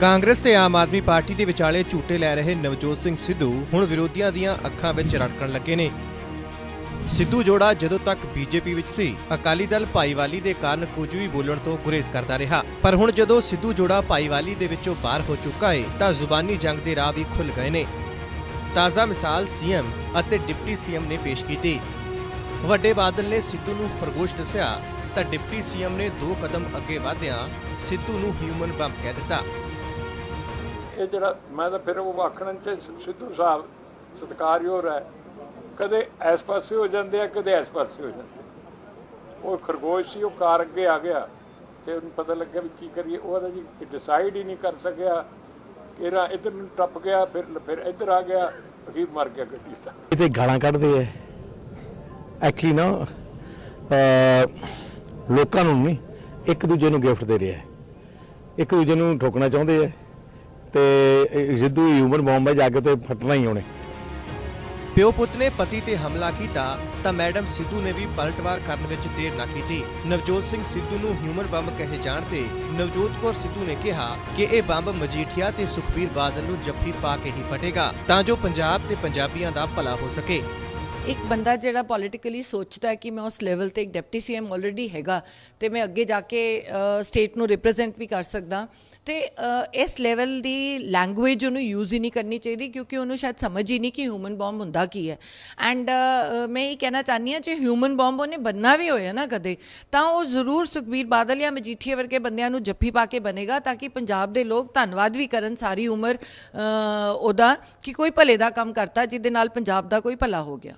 ਕਾਂਗਰਸ ਤੇ ਆਮ ਆਦਮੀ ਪਾਰਟੀ ਦੇ ਵਿਚਾਲੇ ਝੂਟੇ ਲੈ ਰਹੇ ਨਵਜੋਤ ਸਿੰਘ ਸਿੱਧੂ ਹੁਣ ਵਿਰੋਧੀਆਂ ਦੀਆਂ ਅੱਖਾਂ ਵਿੱਚ ਰੜਕਣ ਲੱਗੇ ਨੇ। ਸਿੱਧੂ ਜੋੜਾ ਜਦੋਂ ਤੱਕ ਬੀਜੇਪੀ ਵਿੱਚ ਸੀ, ਅਕਾਲੀ ਦਲ ਭਾਈਵਾਲੀ ਦੇ ਕਾਰਨ ਕੁਝ ਵੀ ਬੋਲਣ ਤੋਂ ਗੁਰੇਜ਼ ਕਰਦਾ ਰਿਹਾ। ਪਰ ਹੁਣ ਜਦੋਂ ਸਿੱਧੂ ਜੋੜਾ ਭਾਈਵਾਲੀ ਦੇ ਵਿੱਚੋਂ ਬਾਹਰ ਹੋ ਚੁੱਕਾ ਹੈ ਤਾਂ ਜ਼ੁਬਾਨੀ ਜੰਗ ਦੇ ਰਾਹ ਵੀ ਖੁੱਲ ਗਏ ਨੇ। ਤਾਜ਼ਾ ਮਿਸਾਲ ਸੀਐਮ ਅਤੇ ਡਿਪਟੀ ਸੀਐਮ ਨੇ ਪੇਸ਼ ਕੀਤੀ। ਵੱਡੇ ਬਾਦਲ ਨੇ ਸਿੱਧੂ ਨੂੰ ਖਰਗੋਸ਼ ਦੱਸਿਆ, ਤਾਂ ਡਿਪਟੀ ਸੀਐਮ ਨੇ ਦੋ ਕਦਮ ਅੱਗੇ ਵਧਿਆਂ ਸਿੱਧੂ ਨੂੰ ਹਿਊਮਨ ਬੰਬ ਕਹਿ ਦਿੱਤਾ। ਇਹ ਜਿਹੜਾ ਮੈਂ ਤਾਂ ਫਿਰ ਉਹ ਆਖਣ ਚ ਸਿੱਧੂ ਸਾਹਿਬ ਸਤਿਕਾਰਯੋਗ ਹੈ। ਕਦੇ ਇਸ ਪਾਸੇ ਹੋ ਜਾਂਦੇ ਆ, ਕਦੇ ਇਸ ਪਾਸੇ ਹੋ ਜਾਂਦੇ ਉਹ ਖਰਗੋਸ਼ ਸੀ, ਉਹ ਕਾਰ ਅੱਗੇ ਆ ਗਿਆ ਤੇ ਉਹਨੂੰ ਪਤਾ ਲੱਗਿਆ ਵੀ ਕੀ ਕਰੀਏ। ਉਹ ਆਦਾ ਜੀ ਡਿਸਾਈਡ ਹੀ ਨਹੀਂ ਕਰ ਸਕਿਆ ਕਿਹੜਾ ਇਧਰ ਨੂੰ ਟੱਪ ਗਿਆ, ਫਿਰ ਫਿਰ ਇੱਧਰ ਆ ਗਿਆ, ਅਖੀਰ ਮਰ ਗਿਆ ਗੱਡੀ ਦਾ। ਇਹਦੇ ਗਾਲਾਂ ਕੱਢਦੇ ਐ ਐਕਚੁਅਲੀ ਨਾ ਲੋਕਾਂ ਨੂੰ ਨਹੀਂ ਇੱਕ ਦੂਜੇ ਨੂੰ ਗਿਫਟ ਦੇ ਰਿਹਾ। ਇੱਕ ਦੂਜੇ ਨੂੰ ਠੋਕਣਾ ਚਾਹੁੰਦੇ ਐ ਤੇ ਇਹ ਜਿੱਦੂ ਹਿਊਮਨ ਬੰਬ ਜਾ ਕੇ ਤੇ ਫਟਣਾ ਹੀ ਉਹਨੇ। ਪਿਓ ਪੁੱਤ ਨੇ ਪਤੀ ਤੇ ਹਮਲਾ ਕੀਤਾ ਤਾਂ ਮੈਡਮ ਸਿੱਧੂ ਨੇ ਵੀ ਪਲਟਵਾਰ ਕਰਨ ਵਿੱਚ ਦੇਰ ਨਾ ਕੀਤੀ। ਨਵਜੋਤ ਸਿੰਘ ਸਿੱਧੂ ਨੂੰ ਹਿਊਮਨ ਬੰਬ ਕਹੇ ਜਾਣ ਤੇ ਨਵਜੋਤ ਕੌਰ ਸਿੱਧੂ ਨੇ ਕਿਹਾ ਕਿ ਇਹ ਬੰਬ ਮਜੀਠੀਆ ਤੇ ਸੁਖਬੀਰ ਬਾਦਲ ਨੂੰ ਜੱਫੀ ਪਾ ਕੇ ਹੀ ਫਟੇਗਾ ਤਾਂ ਜੋ ਪੰਜਾਬ ਤੇ ਪੰਜਾਬੀਆਂ ਦਾ ਭਲਾ ਹੋ ਸਕੇ। ਇੱਕ ਬੰਦਾ ਜਿਹੜਾ ਪੋਲਿਟਿਕਲੀ ਸੋਚਦਾ ਕਿ ਮੈਂ ਉਸ ਲੈਵਲ ਤੇ ਇੱਕ ਡਿਪਟੀ ਸੀਐਮ ਆਲਰੇਡੀ ਹੈਗਾ ਤੇ ਮੈਂ ਅੱਗੇ ਜਾ ਕੇ ਸਟੇਟ ਨੂੰ ਰਿਪਰੈਜ਼ੈਂਟ ਵੀ ਕਰ ਸਕਦਾ, ਤੇ ਇਸ ਲੈਵਲ ਦੀ ਲੈਂਗੁਏਜ ਉਹਨੂੰ ਯੂਜ਼ ਹੀ ਨਹੀਂ ਕਰਨੀ ਚਾਹੀਦੀ ਕਿਉਂਕਿ ਉਹਨੂੰ ਸ਼ਾਇਦ ਸਮਝ ਹੀ ਨਹੀਂ ਕਿ ਹਿਊਮਨ ਬੰਬ ਹੁੰਦਾ ਕੀ ਹੈ। ਐਂਡ ਮੈਂ ਇਹ ਕਹਿਣਾ ਚਾਹਨੀ ਹਾਂ, ਜੇ ਹਿਊਮਨ ਬੰਬ ਉਹਨੇ ਬੰਨਾ ਵੀ ਹੋਇਆ ਨਾ ਕਦੇ, ਤਾਂ ਉਹ ਜ਼ਰੂਰ ਸੁਖਬੀਰ ਬਾਦਲ ਜਾਂ ਮਜੀਠੀਆ ਵਰਗੇ ਬੰਦਿਆਂ ਨੂੰ ਜੱਫੀ ਪਾ ਕੇ ਬਣੇਗਾ ਤਾਂ ਕਿ ਪੰਜਾਬ ਦੇ ਲੋਕ ਧੰਨਵਾਦ ਵੀ ਕਰਨ ਸਾਰੀ ਉਮਰ ਉਹਦਾ ਕਿ ਕੋਈ ਭਲੇ ਦਾ ਕੰਮ ਕਰਤਾ, ਜਿਹਦੇ ਨਾਲ ਪੰਜਾਬ ਦਾ ਕੋਈ ਭਲਾ ਹੋ ਗਿਆ।